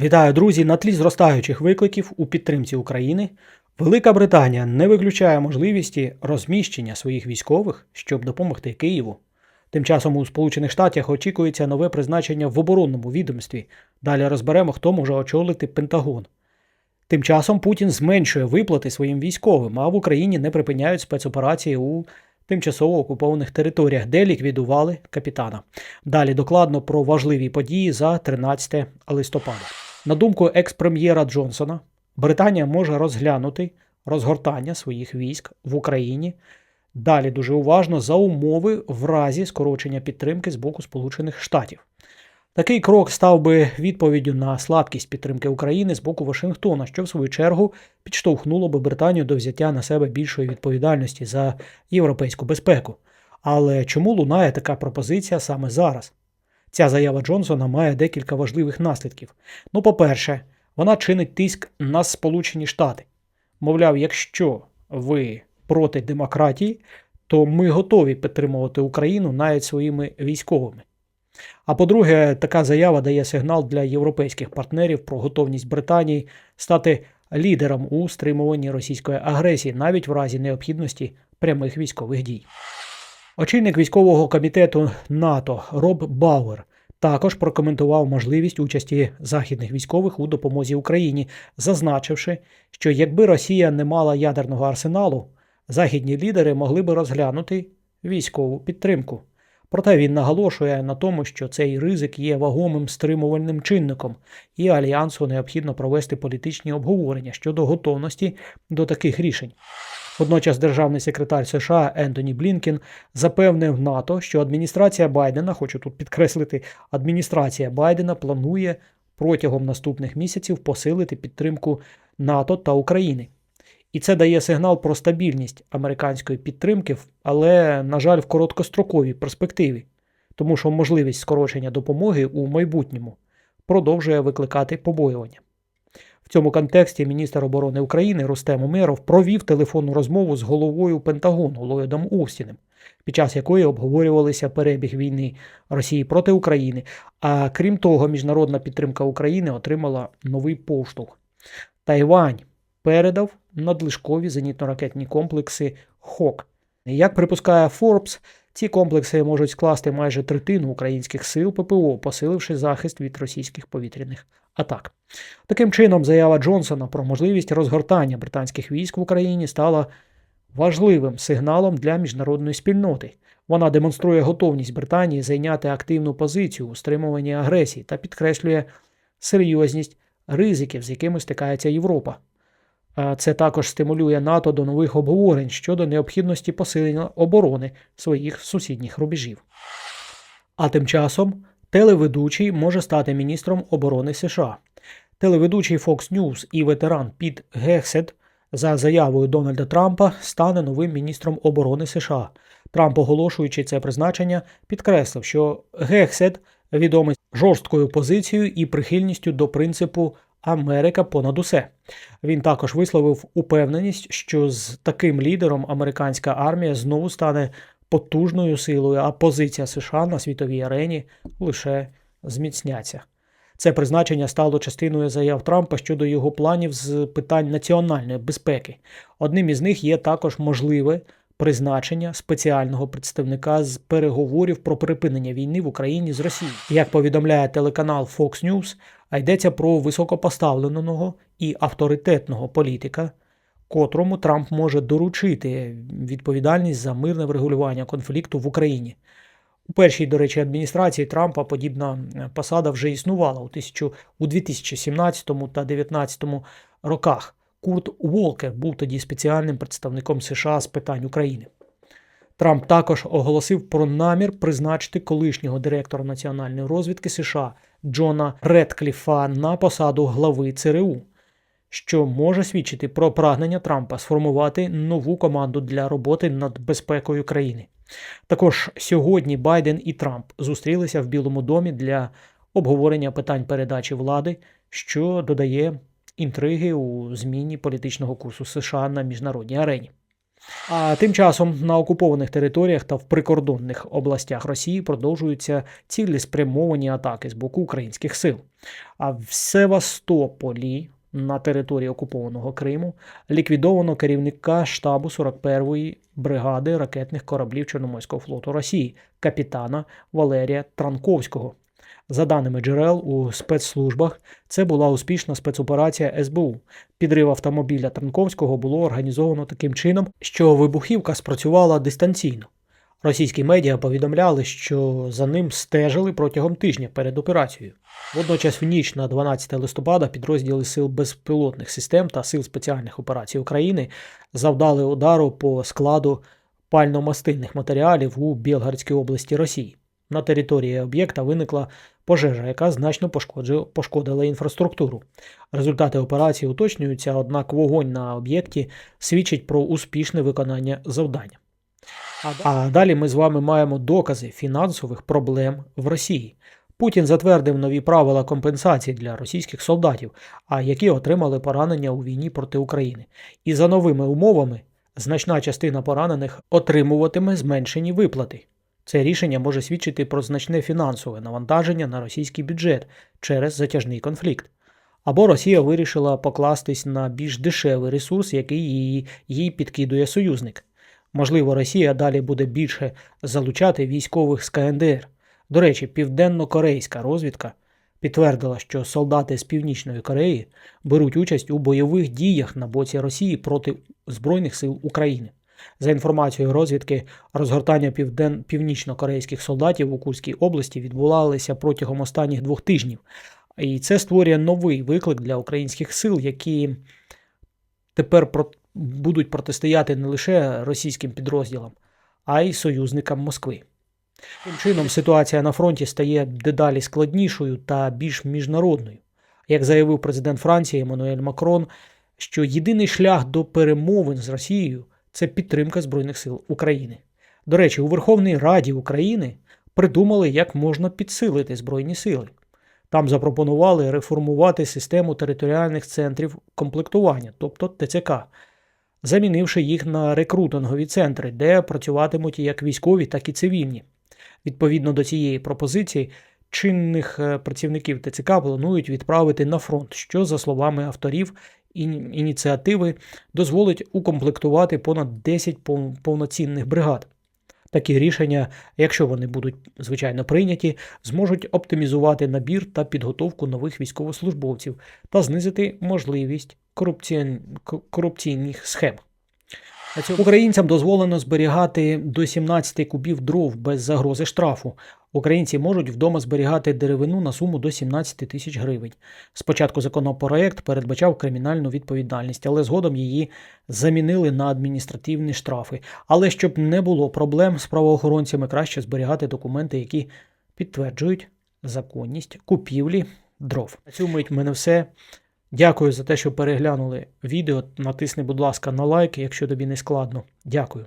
Вітаю, друзі! На тлі зростаючих викликів у підтримці України Велика Британія не виключає можливості розміщення своїх військових, щоб допомогти Києву. Тим часом у Сполучених Штатах очікується нове призначення в оборонному відомстві. Далі розберемо, хто може очолити Пентагон. Тим часом Путін зменшує виплати своїм військовим, а в Україні не припиняють спецоперації у тимчасово окупованих територіях, де ліквідували капітана. Далі докладно про важливі події за 13 листопада. На думку екс-прем'єра Джонсона, Британія може розглянути розгортання своїх військ в Україні. Далі дуже уважно за умови в разі скорочення підтримки з боку Сполучених Штатів. Такий крок став би відповіддю на слабкість підтримки України з боку Вашингтона, що в свою чергу підштовхнуло би Британію до взяття на себе більшої відповідальності за європейську безпеку. Але чому лунає така пропозиція саме зараз? Ця заява Джонсона має декілька важливих наслідків. Ну, по-перше, вона чинить тиск на Сполучені Штати. Мовляв, якщо ви проти демократії, то ми готові підтримувати Україну навіть своїми військовими. А по-друге, така заява дає сигнал для європейських партнерів про готовність Британії стати лідером у стримуванні російської агресії, навіть в разі необхідності прямих військових дій. Очільник військового комітету НАТО Роб Бауер також прокоментував можливість участі західних військових у допомозі Україні, зазначивши, що якби Росія не мала ядерного арсеналу, західні лідери могли би розглянути військову підтримку. Проте він наголошує на тому, що цей ризик є вагомим стримувальним чинником, і альянсу необхідно провести політичні обговорення щодо готовності до таких рішень. Водночас державний секретар США Ентоні Блінкен запевнив НАТО, що адміністрація Байдена, хочу тут підкреслити, адміністрація Байдена планує протягом наступних місяців посилити підтримку НАТО та України. І це дає сигнал про стабільність американської підтримки, але, на жаль, в короткостроковій перспективі, тому що можливість скорочення допомоги у майбутньому продовжує викликати побоювання. В цьому контексті міністр оборони України Рустем Умеров провів телефонну розмову з головою Пентагону Ллойдом Остіним, під час якої обговорювалися перебіг війни Росії проти України. А крім того, міжнародна підтримка України отримала новий поштовх. Тайвань передав надлишкові зенітно-ракетні комплекси ХОК. Як припускає Forbes, ці комплекси можуть скласти майже третину українських сил ППО, посиливши захист від російських повітряних атак. Таким чином, заява Джонсона про можливість розгортання британських військ в Україні стала важливим сигналом для міжнародної спільноти. Вона демонструє готовність Британії зайняти активну позицію у стримуванні агресії та підкреслює серйозність ризиків, з якими стикається Європа. Це також стимулює НАТО до нових обговорень щодо необхідності посилення оборони своїх сусідніх рубежів. А тим часом телеведучий може стати міністром оборони США. Телеведучий Fox News і ветеран Піт Гексет за заявою Дональда Трампа стане новим міністром оборони США. Трамп, оголошуючи це призначення, підкреслив, що Гексет відомий жорсткою позицією і прихильністю до принципу Америка понад усе. Він також висловив упевненість, що з таким лідером американська армія знову стане потужною силою, а позиція США на світовій арені лише зміцняться. Це призначення стало частиною заяв Трампа щодо його планів з питань національної безпеки. Одним із них є також можливе призначення спеціального представника з переговорів про припинення війни в Україні з Росією. Як повідомляє телеканал Fox News, а йдеться про високопоставленого і авторитетного політика, котрому Трамп може доручити відповідальність за мирне врегулювання конфлікту в Україні. У першій, до речі, адміністрації Трампа подібна посада вже існувала у 2017 та 2019 роках. Курт Уолкер був тоді спеціальним представником США з питань України. Трамп також оголосив про намір призначити колишнього директора національної розвідки США Джона Редкліфа на посаду глави ЦРУ, що може свідчити про прагнення Трампа сформувати нову команду для роботи над безпекою країни. Також сьогодні Байден і Трамп зустрілися в Білому домі для обговорення питань передачі влади, що додає інтриги у зміні політичного курсу США на міжнародній арені. А тим часом на окупованих територіях та в прикордонних областях Росії продовжуються цілеспрямовані атаки з боку українських сил. А в Севастополі на території окупованого Криму ліквідовано керівника штабу 41-ї бригади ракетних кораблів Чорноморського флоту Росії, капітана Валерія Транковського. За даними джерел у спецслужбах, це була успішна спецоперація СБУ. Підрив автомобіля Транковського було організовано таким чином, що вибухівка спрацювала дистанційно. Російські медіа повідомляли, що за ним стежили протягом тижня перед операцією. Водночас в ніч на 12 листопада підрозділи сил безпілотних систем та сил спеціальних операцій України завдали удару по складу пально-мастильних матеріалів у Білгородській області Росії. На території об'єкта виникла пожежа, яка значно пошкодила інфраструктуру. Результати операції уточнюються, однак вогонь на об'єкті свідчить про успішне виконання завдання. А далі ми з вами маємо докази фінансових проблем в Росії. Путін затвердив нові правила компенсації для російських солдатів, а які отримали поранення у війні проти України. І за новими умовами значна частина поранених отримуватиме зменшені виплати. Це рішення може свідчити про значне фінансове навантаження на російський бюджет через затяжний конфлікт. Або Росія вирішила покластись на більш дешевий ресурс, який її, їй підкидує союзник. Можливо, Росія далі буде більше залучати військових з КНДР. До речі, південно-корейська розвідка підтвердила, що солдати з Північної Кореї беруть участь у бойових діях на боці Росії проти Збройних сил України. За інформацією розвідки, розгортання півден... північно-корейських солдатів у Курській області відбувалися протягом останніх двох тижнів. І це створює новий виклик для українських сил, які тепер. Будуть протистояти не лише російським підрозділам, а й союзникам Москви. Тим чином, ситуація на фронті стає дедалі складнішою та більш міжнародною. Як заявив президент Франції Еммануель Макрон, що єдиний шлях до перемовин з Росією це підтримка Збройних сил України. До речі, у Верховній Раді України придумали, як можна підсилити Збройні сили. Там запропонували реформувати систему територіальних центрів комплектування, тобто ТЦК, замінивши їх на рекрутингові центри, де працюватимуть як військові, так і цивільні. Відповідно до цієї пропозиції, чинних е, працівників ТЦК планують відправити на фронт, що, за словами авторів ініціативи, дозволить укомплектувати понад 10 повноцінних бригад. Такі рішення, якщо вони будуть звичайно прийняті, зможуть оптимізувати набір та підготовку нових військовослужбовців та знизити можливість корупціон- корупційних схем. Українцям дозволено зберігати до 17 кубів дров без загрози штрафу. Українці можуть вдома зберігати деревину на суму до 17 тисяч гривень. Спочатку законопроект передбачав кримінальну відповідальність, але згодом її замінили на адміністративні штрафи. Але щоб не було проблем з правоохоронцями, краще зберігати документи, які підтверджують законність купівлі дров. На цю мить мене все. Дякую за те, що переглянули відео. Натисни, будь ласка, на лайк, якщо тобі не складно. Дякую.